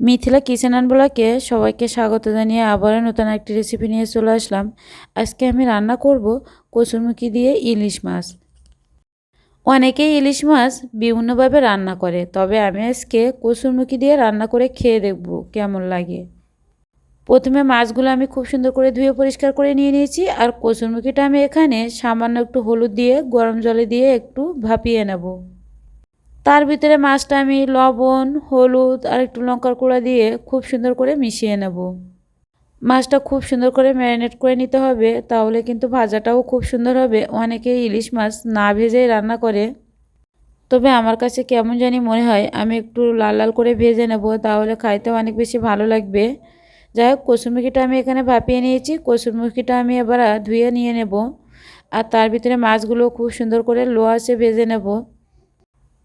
Mithila kitchen and ব্লকে সবাইকে স্বাগত জানিয়ে আবারও নতুন একটি রেসিপি নিয়ে চলে আসলাম। আজকে আমি রান্না করব কসুরমুখী দিয়ে ইলিশ মাছ। অনেকেই ইলিশ মাছ বিভিন্নভাবে রান্না করে, তবে আমি আজকে কসুরমুখী দিয়ে রান্না করে খেয়ে দেখব কেমন লাগে। প্রথমে মাছগুলো আমি খুব সুন্দর করে ধুয়ে পরিষ্কার করে নিয়ে নিয়েছি, আর কসুরমুখীটা আমি এখানে সামান্য একটু হলুদ দিয়ে, গরম জলে দিয়ে একটু ভাপিয়ে নেব। তার ভিতরে মাছটা আমি লবণ, হলুদ আর একটু লঙ্কার গুঁড়া দিয়ে খুব সুন্দর করে মিশিয়ে নেব। মাছটা খুব সুন্দর করে ম্যারিনেট করে নিতে হবে, তাহলে কিন্তু ভাজাটাও খুব সুন্দর হবে। অনেকে ইলিশ মাছ না ভেজেই রান্না করে। তবে আমার কাছে কেমন জানি মনে হয়, আমি একটু লাল লাল করে ভেজে নেব, তাহলে খাইতে অনেক বেশি ভালো লাগবে। যাই হোক কসুরমুখিটা আমি এখানে ভাপিয়ে নিয়েছি কসুরমুখিটা আমি এবার ধুয়ে নিয়ে নেব। আর তার ভিতরে মাছগুলো খুব সুন্দর করে লো ভেজে নেব।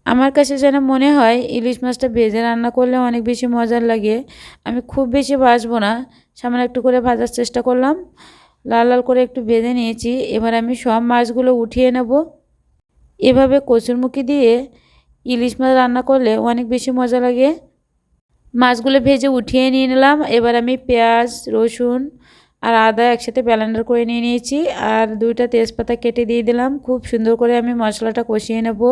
আমার কাছে যেন মনে হয় ইলিশ মাছটা ভেজে রান্না করলে অনেক বেশি মজার লাগে। আমি খুব বেশি ভাজবো না। সামান্য একটু করে ভাজার চেষ্টা করলাম। লাল লাল করে একটু ভেজে নিয়েছি। এবার আমি সব মাছগুলো উঠিয়ে নেব। এভাবে কচুরমুখী দিয়ে ইলিশ মাছ রান্না করলে অনেক বেশি মজা লাগে। মাছগুলো ভেজে উঠিয়ে নিয়ে নিলাম। এবার আমি পেঁয়াজ, রসুন আর আদা একসাথে ব্যালেন্ডার করে নিয়ে নিয়েছি। আর দুইটা তেজপাতা কেটে দিয়ে দিলাম। খুব সুন্দর করে আমি মশলাটা কষিয়ে নেব।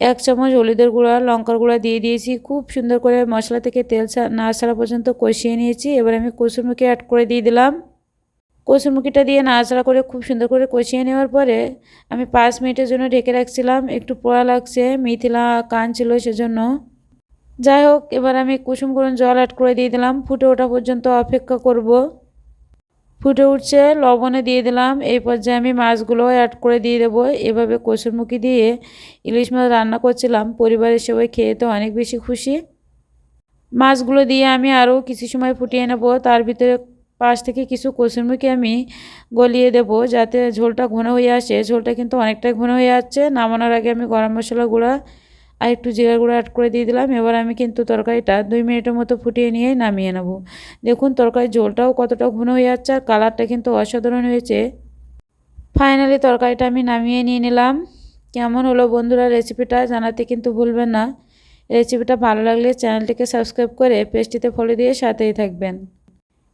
এক চামচ হলুদের গুঁড়া, লঙ্কার গুঁড়া দিয়ে দিয়েছি। খুব সুন্দর করে মশলা থেকে তেল না ছাড়া পর্যন্ত কষিয়ে নিয়েছি। এবার আমি কসুরমুখী অ্যাড করে দিয়ে দিলাম। কসুরমুখিটা দিয়ে নাড়াচাড়া করে খুব সুন্দর করে কষিয়ে নেওয়ার পরে আমি পাঁচ মিনিটের জন্য ঢেকে রাখছিলাম। একটু পোড়া লাগছে, মিথিলা কান ছিল সেজন্য। যাই হোক, এবার আমি কুসুম করুন জল অ্যাড করে দিয়ে দিলাম। ফুটে ওঠা পর্যন্ত অপেক্ষা করব। ফুটে উঠছে, লবণে দিয়ে দিলাম। এই পর্যায়ে আমি মাছগুলো অ্যাড করে দিয়ে দেবো। এভাবে কসুরমুখী দিয়ে ইলিশ মাছ রান্না করছিলাম। পরিবারের সবাই খেয়ে তো অনেক বেশি খুশি। মাছগুলো দিয়ে আমি আরও কিছু সময় ফুটিয়ে নেব। তার ভিতরে পাশ থেকে কিছু কসুরমুখী আমি গলিয়ে দেব যাতে ঝোলটা ঘন হয়ে আসে। ঝোলটা কিন্তু অনেকটাই ঘন হয়ে যাচ্ছে নামানোর আগে আমি গরম মশলা গুঁড়া আর একটু জিরা গুঁড়ো অ্যাড করে দিয়ে দিলাম। এবার আমি কিন্তু তরকারিটা দুই মিনিটের মতো ফুটিয়ে নিয়ে নামিয়ে নেব। দেখুন, তরকারির ঝোলটাও কতটা ঘন হয়ে যাচ্ছে আর কালারটা কিন্তু অসাধারণ হয়েছে। ফাইনালি তরকারিটা আমি নামিয়ে নিয়ে নিলাম। কেমন হলো বন্ধুরা রেসিপিটা জানাতে কিন্তু ভুলবেন না। রেসিপিটা ভালো লাগলে চ্যানেলটিকে সাবস্ক্রাইব করে পেস্টিতে ফলো দিয়ে সাথেই থাকবেন।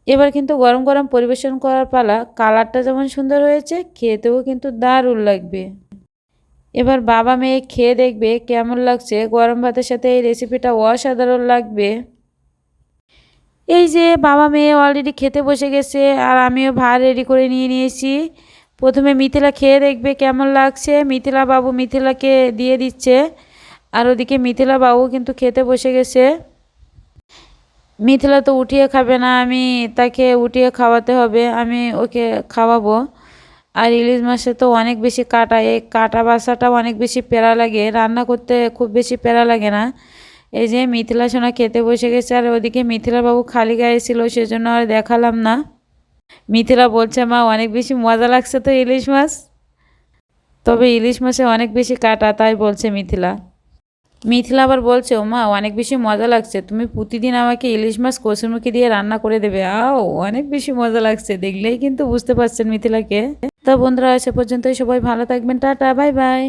এবার কিন্তু গরম গরম পরিবেশন করার পালা, কালারটা যেমন সুন্দর হয়েছে, খেতেও কিন্তু দারুণ লাগবে। এবার বাবা মেয়ে খেয়ে দেখবে কেমন লাগছে। গরম ভাতের সাথে এই রেসিপিটা অসাধারণ লাগবে। এই যে বাবা মেয়ে অলরেডি খেতে বসে গেছে আর আমিও ভাত রেডি করে নিয়ে নিয়েছি। প্রথমে মিথিলা খেয়ে দেখবে কেমন লাগছে। মিথিলা বাবু মিথিলাকে দিয়ে দিচ্ছে আর ওদিকে মিথিলা বাবু কিন্তু খেতে বসে গেছে। মিথিলা তো উঠিয়ে খাবে না, আমি তাকে উঠিয়ে খাওয়াতে হবে, আমি ওকে খাওয়াবো। আর ইলিশ মাছে তো অনেক বেশি কাটা, এই কাটা বাসাটা অনেক বেশি প্যারা লাগে, রান্না করতে খুব বেশি প্যারা লাগে না। এই যে মিথিলা সোনা খেতে বসে গেছে আর ওদিকে মিথিলা বাবু খালি গায়ে ছিল, সেজন্য আর দেখালাম না। মিথিলা বলছে, মা, অনেক বেশি মজা লাগছে তো ইলিশ মাছ? তবে ইলিশ মাছে অনেক বেশি কাটা, তাই বলছে মিথিলা। মিথিলা আবার বলছে, ও মা, অনেক বেশি মজা লাগছে, তুমি প্রতিদিন আমাকে ইলিশ মাছ কচুরমুখী দিয়ে রান্না করে দেবে। আও, অনেক বেশি মজা লাগছে, দেখলেই কিন্তু বুঝতে পারছেন মিথিলাকে। তা বন্ধুরা সে পর্যন্তই। সবাই ভালো থাকবেন। Tata bye bye.